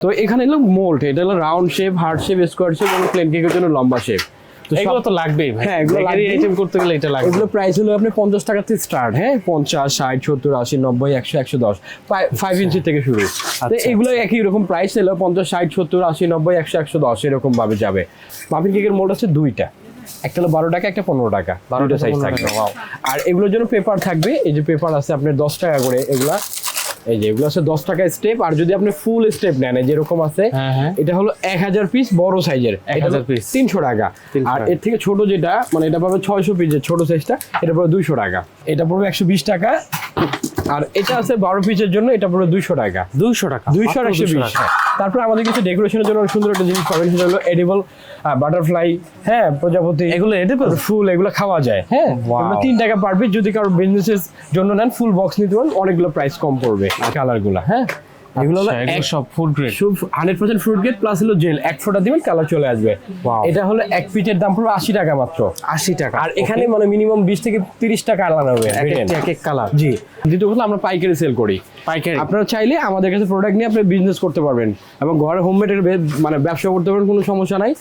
তো এখানে হলো মোল্ড এটা হলো round shape heart shape square shape এবং প্লেন কেকের জন্য লম্বা শেপ। তো এগুলো তো লাগবেই ভাই। হ্যাঁ, এগুলো আইটেম করতে গেলে এটা লাগবে। এগুলো প্রাইস হলো আপনি পঞ্চাশ টাকা থেকে স্টার্ট হ্যাঁ? পঞ্চাশ ষাট সত্তর আশি নব্বই একশো একশো দশ। ফাইভ ইঞ্চি থেকে শুরু। তো আচ্ছা, এগুলো একই রকম প্রাইস হলো পঞ্চাশ ষাট সত্তর আশি নব্বই একশো একশো দশ এরকম ভাবে যাবে। মাফিন কেকের মোল্ড আছে দুইটা। একটা হলো বারো টাকা একটা পনেরো টাকা। বারোটা সাইজ থাকবে। আর এগুলোর জন্য পেপার থাকবে। এই যে পেপার আছে আপনার দশ টাকা করে এগুলা এই যে এগুলো আছে দশ টাকা স্টেপ আর যদি আপনি ফুল স্টেপ নেন যেরকম আছে হ্যাঁ, হ্যাঁ। এটা হলো এক হাজার পিস বড় সাইজের এক হাজার পিস তিনশো টাকা। আর এর থেকে ছোট যেটা মানে এটা পাবে ছয়শো পিসের ছোট সাইজটা এটা পড়বে দুইশো টাকা। এটা পড়বে একশো বিশ টাকা। আর এটা আছে বারো পিসের জন্য এটা পুরো দুইশো টাকা। দুইশো টাকা দুইশো একশো 200 বিশ টাকা। তারপর আমাদের কিছু ডেকোরেশনের জন্য সুন্দর একটা জিনিস পাবেন সেটা হলো এডিবল বাটারফ্লাই হ্যাঁ প্রজাপতি এগুলো এডিবল ফুল এগুলো খাওয়া যায়। হ্যাঁ. তিন টাকা পার পিস যদি কারও বিজনেসের জন্য নেন ফুল বক্স নিতে পারেন অনেকগুলো প্রাইস কম পড়বে কালারগুলো হ্যাঁ। এগুলো হলো আচ্ছা, এগুলো এক- সব ফুড গ্রেড সব 100% ফুড গ্রেড প্লাস হলো জেল এক ফোঁটা দিবেন কালার চলে আসবে। এটা হলো এক পিটের দাম পুরো আশি টাকা মাত্র। আশি টাকা আর এখানে মানে মিনিমাম বিশ থেকে তিরিশ টাকা আলাদা হবে এক এক কালার জি। দ্বিতীয় কথা আমরা পাইকারি সেল করি। পাইকারি। আপনারা চাইলে আমাদের কাছে প্রোডাক্ট নিয়ে আপনি বিজনেস করতে পারবেন। এবং ঘরে হোমমেডের মানে ব্যবসা করতে পারবেন কোনো সমস্যা নাই।